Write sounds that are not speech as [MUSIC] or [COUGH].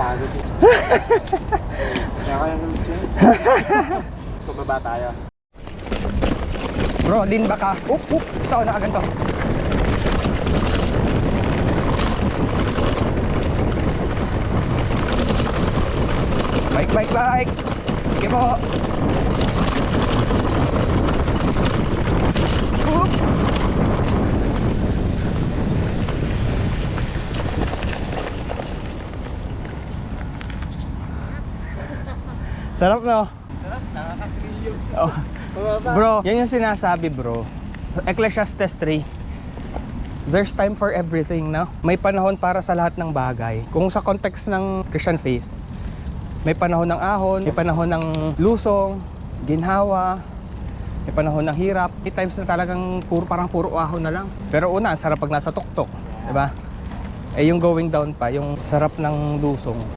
Pagod eh. [LAUGHS] Kaya kaya naman siya. [LAUGHS] Pababa tayo. Bro, din ba ka? Up, up. Ito, nakaganto. Bike, bike, bike. Sige po. Sarap no? Sarap, nakakakrilyo. Oh. Bro, yan yung sinasabi bro. Ecclesiastes 3. There's time for everything, no? May panahon para sa lahat ng bagay. Kung sa context ng Christian faith, may panahon ng ahon, may panahon ng lusong, ginhawa, may panahon ng hirap. May times na talagang puro, parang puro ahon na lang. Pero una, ang sarap pag nasa tuktok, di ba? Eh yung going down pa, yung sarap ng lusong.